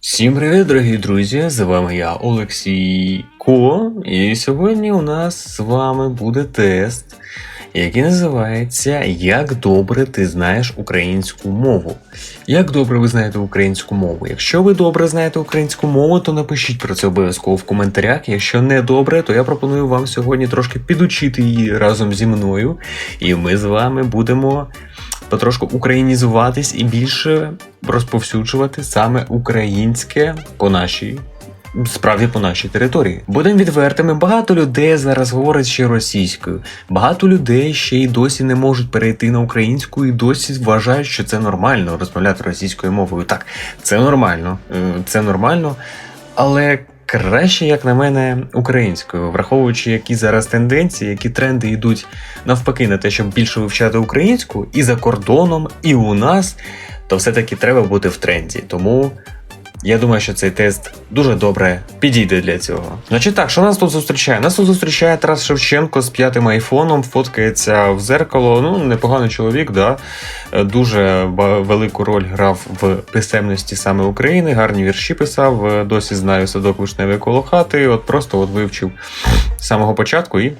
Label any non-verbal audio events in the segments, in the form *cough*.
Всім привіт, дорогі друзі! З вами я Олексій Ко, і сьогодні у нас з вами буде тест, який називається Як добре ти знаєш українську мову. Як добре ви знаєте українську мову? Якщо ви добре знаєте українську мову, то напишіть про це обов'язково в коментарях. Якщо не добре, то я пропоную вам сьогодні трошки підучити її разом зі мною, і ми з вами будемо потрошку українізуватись і більше розповсюджувати саме українське по нашій. Справді по нашій території. Будемо відвертими, багато людей зараз говорять ще російською. Багато людей ще й досі не можуть перейти на українську і досі вважають, що це нормально розмовляти російською мовою. Так, це нормально, е, це нормально, але краще, як на мене, українською, враховуючи, які зараз тенденції, які тренди йдуть навпаки на те, щоб більше вивчати українську і за кордоном, і у нас, то все-таки треба бути в тренді. Тому я думаю, що цей тест дуже добре підійде для цього. Значить так, що нас тут зустрічає? Нас тут зустрічає Тарас Шевченко з п'ятим айфоном, фоткається в зеркало. Ну, непоганий чоловік, да. Е, Дуже велику роль грав в писемності саме України, гарні вірші писав. е, Досі знаю садок вишневий коло хати. От просто от вивчив з самого початку і,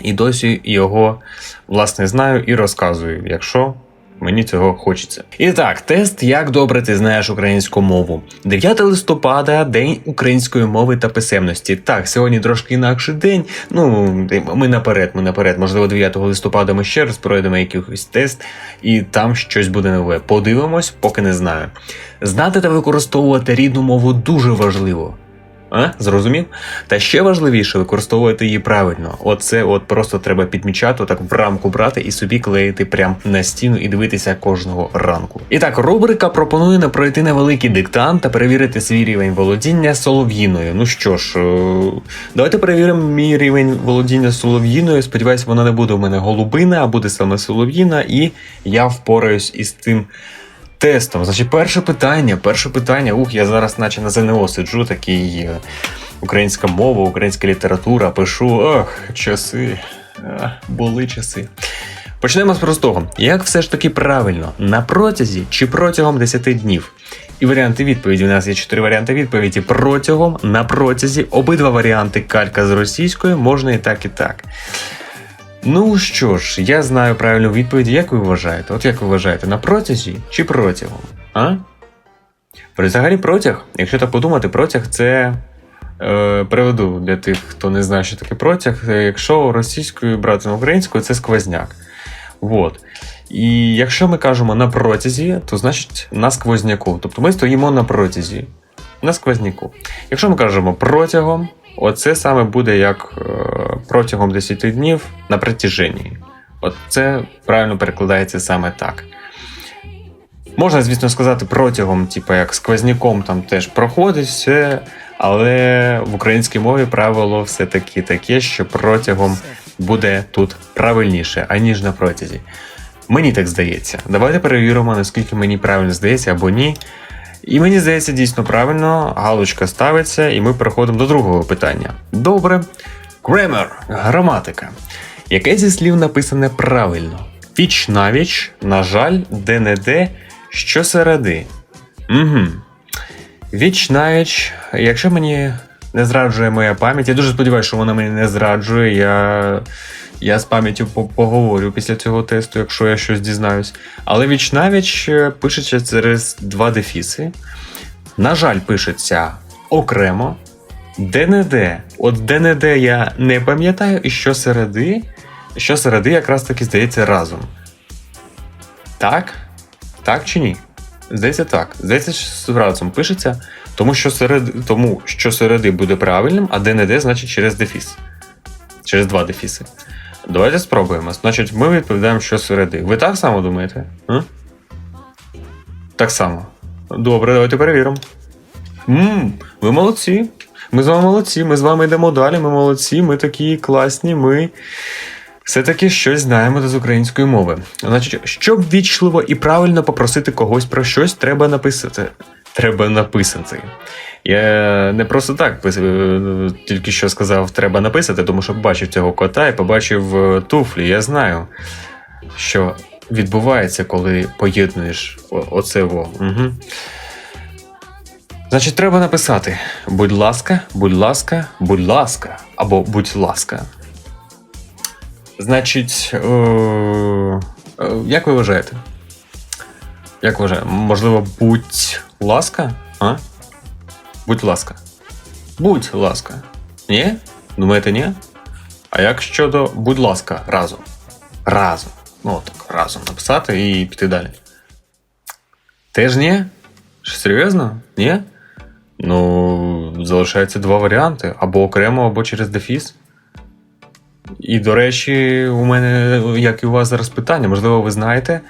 і досі його власне знаю і розказую, якщо Мені цього хочеться. І так, тест Як добре ти знаєш українську мову. 9 листопада, День української мови та писемності. Так, сьогодні трошки інакший день. Ну, ми наперед, ми наперед. Можливо, 9 листопада ми ще раз пройдемо якийсь тест, і там щось буде нове. Подивимось, поки не знаю. Знати та використовувати рідну мову дуже важливо. А? Зрозумів? Та ще важливіше використовувати її правильно. Оце от просто треба підмічати, так в рамку брати і собі клеїти прямо на стіну і дивитися кожного ранку. І так, рубрика пропонує не пройти невеликий диктант та перевірити свій рівень володіння солов'їною. Ну що ж, е, давайте перевіримо мій рівень володіння солов'їною. Сподіваюсь, вона не буде у мене голубина, а буде саме солов'їна, і я впораюсь із тим тестом. Значить, перше питання, перше питання. Ух, я зараз, наче на ЗНО сиджу, такий е, українська мова, українська література, пишу. Ох, часи. А, були часи. Почнемо з простого. Як все ж таки правильно? На протязі чи протягом 10 днів? І варіанти відповіді. У нас є чотири варіанти відповіді. Протягом, на протязі, обидва варіанти калька з російською можна і так, і так. Ну що ж, я знаю правильну відповідь. Як ви вважаєте? От як ви вважаєте, на протязі чи протягом? А? Взагалі протяг, якщо так подумати, протяг це. Е, переведу для тих, хто не знає, що таке протяг. Е, Якщо російською брати на українською, це сквозняк. Вот. І якщо ми кажемо на протязі, то значить на сквозняку. Тобто ми стоїмо на протязі, на сквозняку. Якщо ми кажемо протягом, оце саме буде як е, протягом 10 днів на протяженні. От це правильно перекладається саме так. Можна, звісно, сказати протягом, типу як сквозняком там теж проходить все, але в українській мові правило все-таки таке, що протягом буде тут правильніше, аніж на протязі. Мені так здається. Давайте перевіримо, наскільки мені правильно здається або ні. І мені здається, дійсно правильно, галочка ставиться, і ми переходимо до другого питання. Добре. Grammar – граматика. Яке зі слів написане правильно? Віч навіч, на жаль, де-не-де, що середи. Угу. Віч навіч, якщо мені не зраджує моя пам'ять, я дуже сподіваюся, що вона мені не зраджує. Я, я з пам'яттю поговорю після цього тесту, якщо я щось дізнаюсь. Але віч навіч е, пишеться через два дефіси. На жаль, пишеться окремо. Де-не-де. От де-не-де я не пам'ятаю, і що середи, що середи якраз таки здається разом. Так? Так чи ні? Здається, так. Здається, що разом пишеться, тому що середи, тому що середи буде правильним, а де-не-де значить через дефіс. Через два дефіси. Давайте спробуємо. Значить, ми відповідаємо, що середи. Ви так само думаєте? М? Так само. Добре, давайте перевіримо. Мм, ви молодці. Ми з вами молодці. Ми з вами йдемо далі. Ми молодці, ми такі класні, ми все-таки щось знаємо з української мови. Значить, щоб вічливо і правильно попросити когось про щось, треба написати. Треба написати. Я не просто так е, тільки що сказав, треба написати, тому що бачив цього кота і побачив е, туфлі. Я знаю, що відбувається, коли поєднуєш оце во. Угу. Значить, треба написати: будь ласка, будь ласка, будь ласка, або будь ласка. Значить, е- е- як ви вважаєте? Як вважаєте? Можливо, будь ласка? А? Будь ласка. Будь ласка. Ні? Думаєте, ні? А як щодо будь ласка, разом? Разом. Ну, так, разом написати і піти далі. Теж ні? Серйозно? Ні? Ну, залишається два варіанти: або окремо, або через дефіс. І, до речі, у мене, як і у вас зараз питання, можливо, ви знаєте,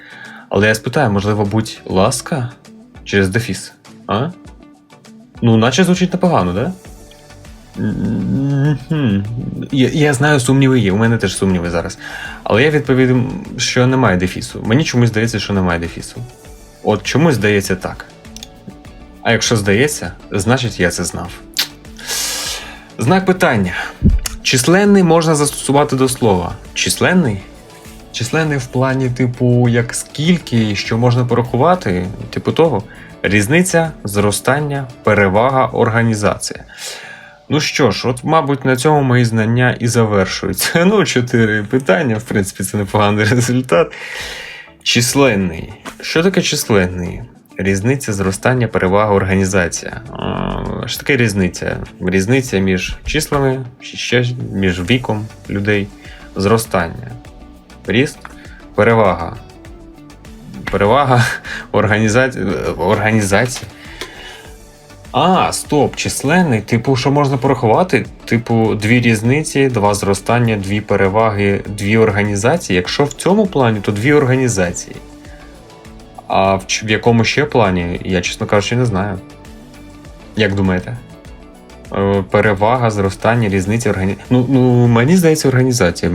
але я спитаю, можливо, будь ласка, через дефіс. А? Ну, наче звучить непогано, да? Я, я знаю, сумніви є. У мене теж сумніви зараз. Але я відповім, що немає дефісу. Мені чомусь здається, що немає дефісу. От чомусь здається так. А якщо здається, значить я це знав. Знак питання. Численний можна застосувати до слова. Численний? Численний в плані, типу, як скільки, що можна порахувати, типу того. Різниця, зростання, перевага, організація. Ну що ж, от, мабуть, на цьому мої знання і завершуються. *laughs* Ну, чотири питання, в принципі, це непоганий *laughs* результат. Численний. Що таке численний? Різниця, зростання, перевага, організація. Що таке різниця? Різниця між числами, чи ще між віком людей, зростання. Ріст, перевага. Перевага *laughs* організація. організація. А, стоп, численний. Типу, що можна порахувати? Типу, дві різниці, два зростання, дві переваги, дві організації. Якщо в цьому плані, то дві організації. А в, в якому ще плані, я, чесно кажучи, не знаю. Як думаєте? Е, Перевага, зростання, різниці організації. Ну, ну, мені здається, організація.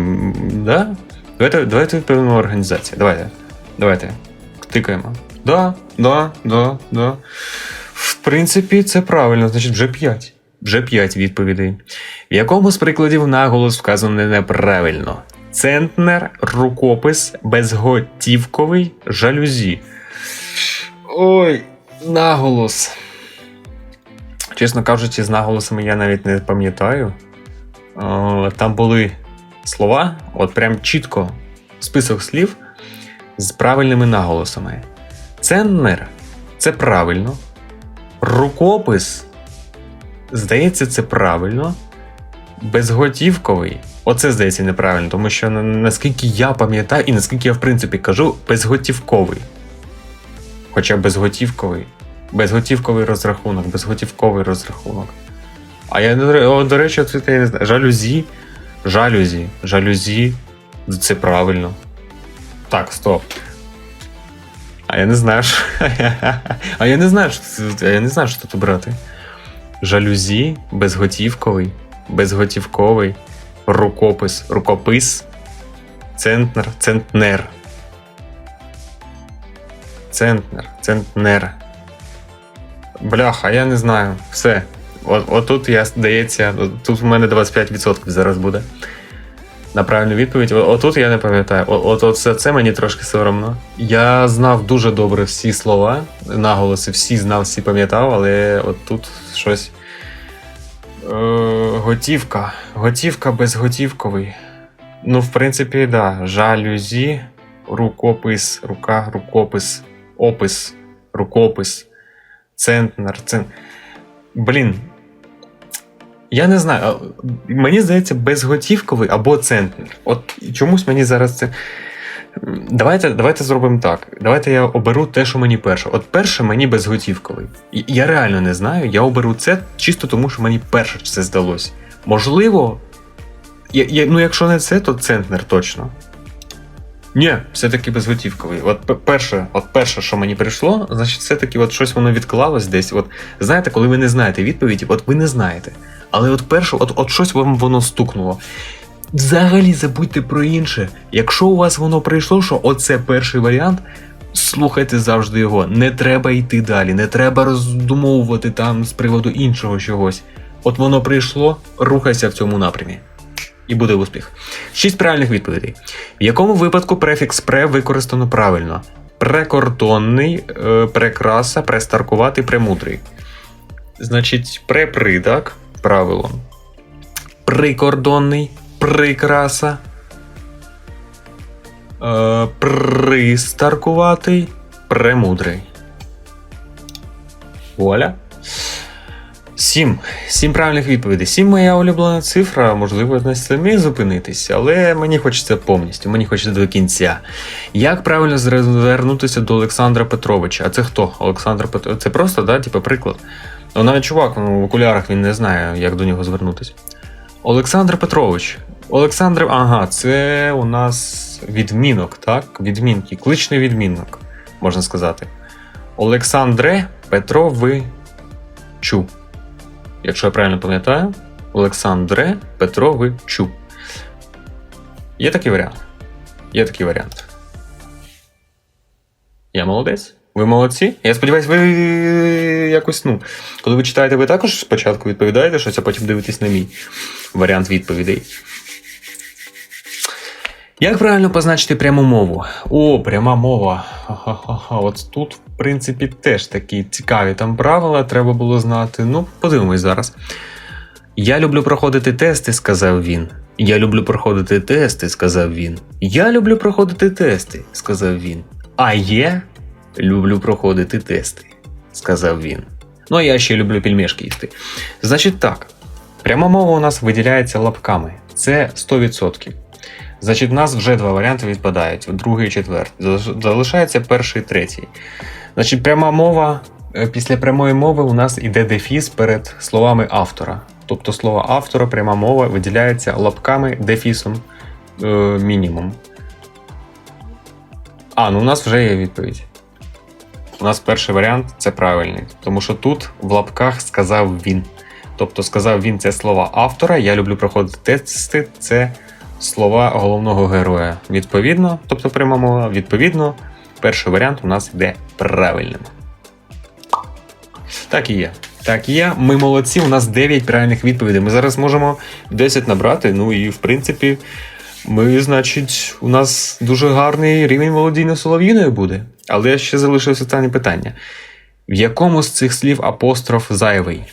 Да? Давайте, давайте відповімо організація. Давайте. Давайте. Тикаємо. Да, да, да, да. В принципі, це правильно, значить, вже 5. Вже 5 відповідей. В якому з прикладів наголос вказано неправильно? Центнер, рукопис, безготівковий, жалюзі. Ой, наголос. Чесно кажучи, з наголосами я навіть не пам'ятаю. Там були слова, от прям чітко список слів з правильними наголосами. Центнер це правильно. Рукопис, здається, це правильно. Безготівковий. Оце здається неправильно, тому що наскільки я пам'ятаю, і наскільки я в принципі кажу, безготівковий. Хоча безготівковий. Безготівковий розрахунок, безготівковий розрахунок. А я, до речі, я не знаю. Жалюзі. Жалюзі. Жалюзі. Це правильно. Так, стоп. А я не знаю, що. *laughs* А я не знаю, що а я не знаю, що тут брати. Жалюзі, безготівковий, безготівковий, рукопис, рукопис, центнер, центнер. Центнер, центнер. Бляха, я не знаю. Все. От, отут я, здається, тут в мене 25% зараз буде. На правильну відповідь. Отут я не пам'ятаю. От, це, це мені трошки соромно. Я знав дуже добре всі слова, наголоси, всі знав, всі пам'ятав, але от тут щось. Е, готівка. Готівка безготівковий. Ну, в принципі, да. Жалюзі, рукопис, рука, рукопис, опис, рукопис, центнер, цен... Блін. Я не знаю. Мені здається, безготівковий або центнер. От чомусь мені зараз це. Давайте, давайте зробимо так. Давайте я оберу те, що мені перше. От перше мені безготівковий. Я реально не знаю. Я оберу це чисто тому, що мені перше це здалося. Можливо, я, я, ну якщо не це, то центнер точно. Ні, все-таки безготівковий. От перше, от перше, що мені прийшло, значить, все-таки от щось воно відклалось десь. От знаєте, коли ви не знаєте відповіді, от ви не знаєте. Але от перше, от, от щось вам воно стукнуло. Взагалі забудьте про інше. Якщо у вас воно прийшло, що оце перший варіант, слухайте завжди його. Не треба йти далі, не треба роздумовувати там з приводу іншого чогось. От воно прийшло, рухайся в цьому напрямі. І буде успіх. Шість правильних відповідей. В якому випадку префікс пре використано правильно? Прекордонний, е, прекраса, престаркуватий, премудрий. Значить, препридак, правило. Прикордонний, прикраса. Е, пристаркуватий, премудрий. Вуаля. Сім. Сім правильних відповідей. Сім моя улюблена цифра, можливо, на самі зупинитися, але мені хочеться повністю, мені хочеться до кінця. Як правильно звернутися до Олександра Петровича? А це хто? Олександр Петрович? Це просто, да, типу, приклад. Ну, навіть чувак ну, в окулярах він не знає, як до нього звернутися. Олександр Петрович. Олександр, ага, це у нас відмінок, так? Відмінки, кличний відмінок, можна сказати. Олександре Петровичу. Якщо я правильно пам'ятаю, Олександре Петровичу. Є такий варіант. Є такий варіант. Я молодець. Ви молодці. Я сподіваюся, ви якось, ну, коли ви читаєте, ви також спочатку відповідаєте щось, а потім дивитесь на мій варіант відповідей. Як правильно позначити пряму мову? О, пряма мова. Ха-ха-ха. От тут, принципі, теж такі цікаві там правила, треба було знати. Ну, подивимось зараз. Я люблю проходити тести, сказав він. Я люблю проходити тести, сказав він. Я люблю проходити тести, сказав він. А я люблю проходити тести, сказав він. Ну, а я ще люблю пельмешки їсти. Значить так, пряма мова у нас виділяється лапками. Це 100%. Значить, в нас вже два варіанти відпадають: другий і четвертий. Залишається перший і третій. Значить, пряма мова. Е, після прямої мови у нас іде дефіс перед словами автора. Тобто слово автора, пряма мова виділяється лапками дефісом е, мінімум. А, ну у нас вже є відповідь. У нас перший варіант це правильний, тому що тут в лапках сказав він. Тобто сказав він це слова автора. Я люблю проходити тести. Це слова головного героя. Відповідно, тобто пряма мова, відповідно, перший варіант у нас йде правильним. Так і є. Так є. Ми молодці, у нас 9 правильних відповідей. Ми зараз можемо 10 набрати. Ну і в принципі, ми, значить, у нас дуже гарний рівень володіння солов'їною буде. Але ще залишилось останнє питання: в якому з цих слів апостроф зайвий?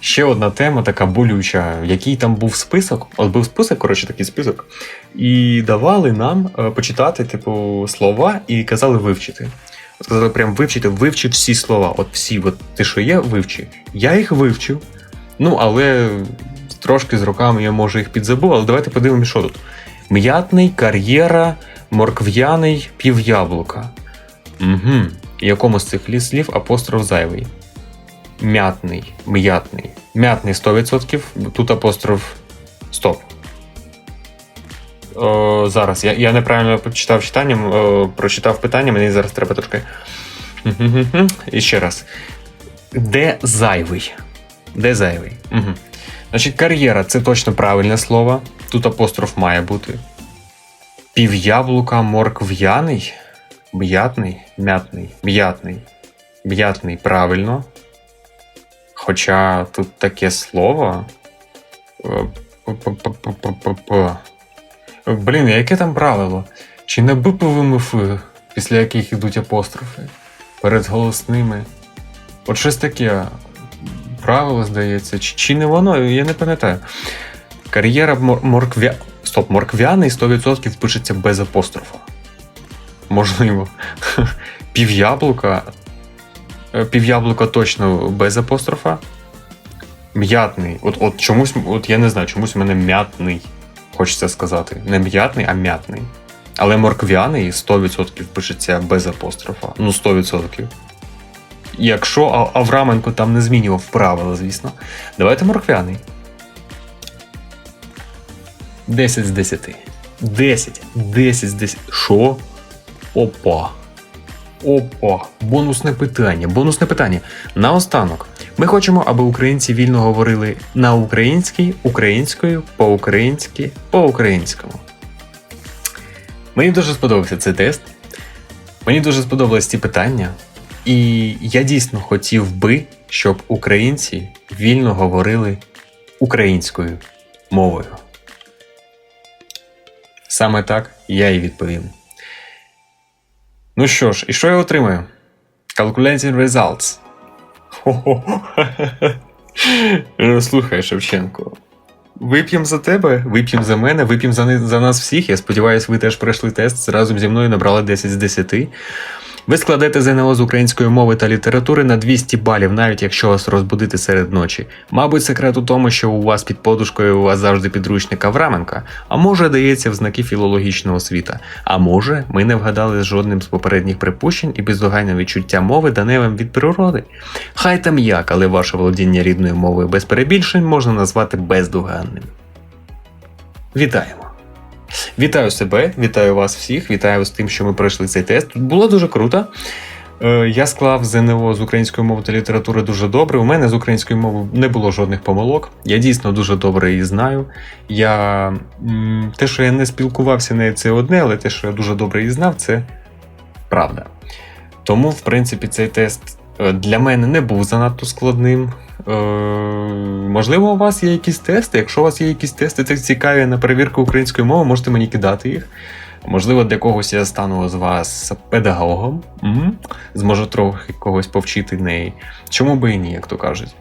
Ще одна тема така болюча, в якій там був список, от був список, коротше, такий список, і давали нам е, почитати, типу, слова і казали вивчити. От казали, прям вивчити, вивчи всі слова. От всі, от ти що є, вивчи. Я їх вивчив. Ну, але трошки з роками я може їх підзабув, але давайте подивимося, що тут. М'ятний, кар'єра, моркв'яний, пів'яблука. Угу. Якому з цих слів апостроф зайвий м'ятний, м'ятний. М'ятний 100%, тут апостроф стоп. О, Зараз. Я я неправильно прочитав читанням, о, прочитав питання, мені зараз треба трошки. І ще раз. Де зайвий? Де зайвий? Угу. Значить, кар'єра це точно правильне слово. Тут апостроф має бути. Пів'яблука моркв'яний. М'ятний, м'ятний, м'ятний. М'ятний правильно. Хоча тут таке слово. Е, Блін, яке там правило? Чи не БПВМФ, після яких йдуть апострофи? Перед голосними? От щось таке правило, здається, чи, чи не воно, я не пам'ятаю. Кар'єра морквя. Стоп, морквяний 100% пишеться без апострофа. Можливо. *laughs* Пів'яблука пів'яблука точно без апострофа. М'ятний. От от чомусь, от я не знаю, чомусь у мене м'ятний, хочеться сказати. Не м'ятний, а м'ятний. Але морквяний 100% пишеться без апострофа. Ну, 100%. Якщо Авраменко там не змінював правила, звісно. Давайте морквяний. 10 з 10. 10. 10 з 10. Що? Опа. Опа, бонусне питання. Бонусне питання. Наостанок. Ми хочемо, аби українці вільно говорили на українській, українською, по-українськи, по-українському. Мені дуже сподобався цей тест. Мені дуже сподобались ці питання. І я дійсно хотів би, щоб українці вільно говорили українською мовою. Саме так я і відповім. Ну що ж, і що я отримаю? Calculating results. *laughs* Слухай, Шевченко. Вип'ємо за тебе, вип'ємо за мене, вип'ємо за, за нас всіх. Я сподіваюся, ви теж пройшли тест разом зі мною набрали 10 з 10. Ви складете ЗНО з української мови та літератури на 200 балів, навіть якщо вас розбудити серед ночі. Мабуть, секрет у тому, що у вас під подушкою у вас завжди підручник Авраменка, а може дається в знаки філологічного світа. А може, ми не вгадали з жодним з попередніх припущень і бездоганне відчуття мови дане вам від природи. Хай там як, але ваше володіння рідною мовою без перебільшень можна назвати бездоганним. Вітаємо! Вітаю себе, вітаю вас всіх, вітаю з тим, що ми пройшли цей тест. Тут Було дуже круто. Е, Я склав ЗНО з української мови та літератури дуже добре. У мене з української мови не було жодних помилок. Я дійсно дуже добре її знаю. Я те, що я не спілкувався нею, це одне, але те, що я дуже добре її знав, це правда. Тому, в принципі, цей тест для мене не був занадто складним. Е, можливо, у вас є якісь тести. Якщо у вас є якісь тести, це цікаві на перевірку української мови, можете мені кидати їх. Можливо, для когось я стану з вас педагогом, Мгм. зможу трохи когось повчити неї. Чому би і ні, як то кажуть.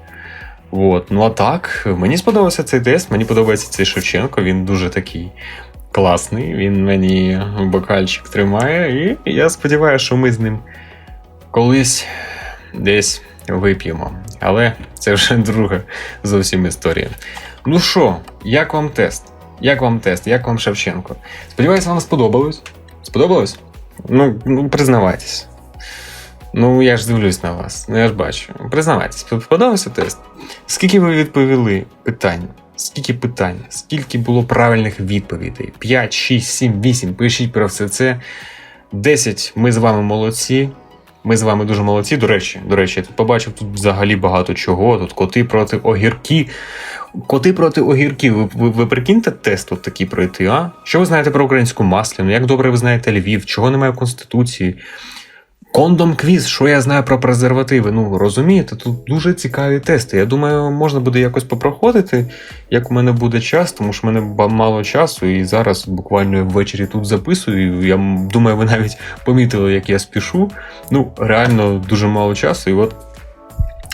От. Ну а так, мені сподобався цей тест, мені подобається цей Шевченко, він дуже такий класний, він мені бокальчик тримає, і я сподіваюся, що ми з ним колись десь вип'ємо. Але це вже *laughs* друга зовсім історія. Ну що, як вам тест? Як вам тест? Як вам Шевченко? Сподіваюся, вам сподобалось? Сподобалось? Ну, ну признавайтесь. Ну, я ж дивлюсь на вас, ну я ж бачу. Признавайтесь, сподобався тест? Скільки ви відповіли питань? Скільки питань? Скільки було правильних відповідей? 5, 6, 7, 8. Пишіть про все це. 10. Ми з вами молодці. Ми з вами дуже молодці. До речі, до речі, я тут побачив тут взагалі багато чого. Тут коти проти огірки. Коти проти огірків. Ви, ви, ви прикиньте тест от такий пройти, а? Що ви знаєте про українську масляну? Як добре ви знаєте Львів? Чого немає в Конституції? Кондом квіз, що я знаю про презервативи. Ну розумієте, тут дуже цікаві тести. Я думаю, можна буде якось попроходити, як у мене буде час, тому що в мене мало часу, і зараз буквально ввечері тут записую. Я думаю, ви навіть помітили, як я спішу. Ну, реально дуже мало часу, і от.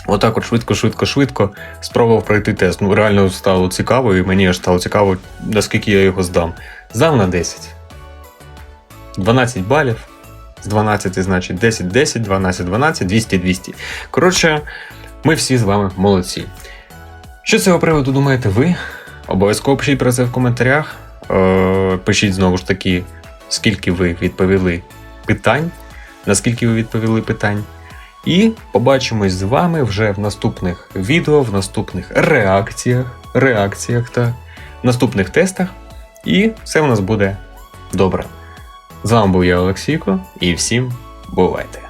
Отак от швидко, швидко, швидко спробував пройти тест. Ну, реально стало цікаво, і мені аж стало цікаво, наскільки я його здам. Здав на 10. 12 балів. З 12, значить 10, 10, 12, 12, 200, 200. Коротше, ми всі з вами молодці. Що з цього приводу думаєте ви? Обов'язково пишіть про це в коментарях. Е, пишіть знову ж таки, скільки ви відповіли питань, наскільки ви відповіли питань. І побачимось з вами вже в наступних відео, в наступних реакціях, реакціях та наступних тестах. І все у нас буде добре. З вами був я Олексійко, і всім бувайте!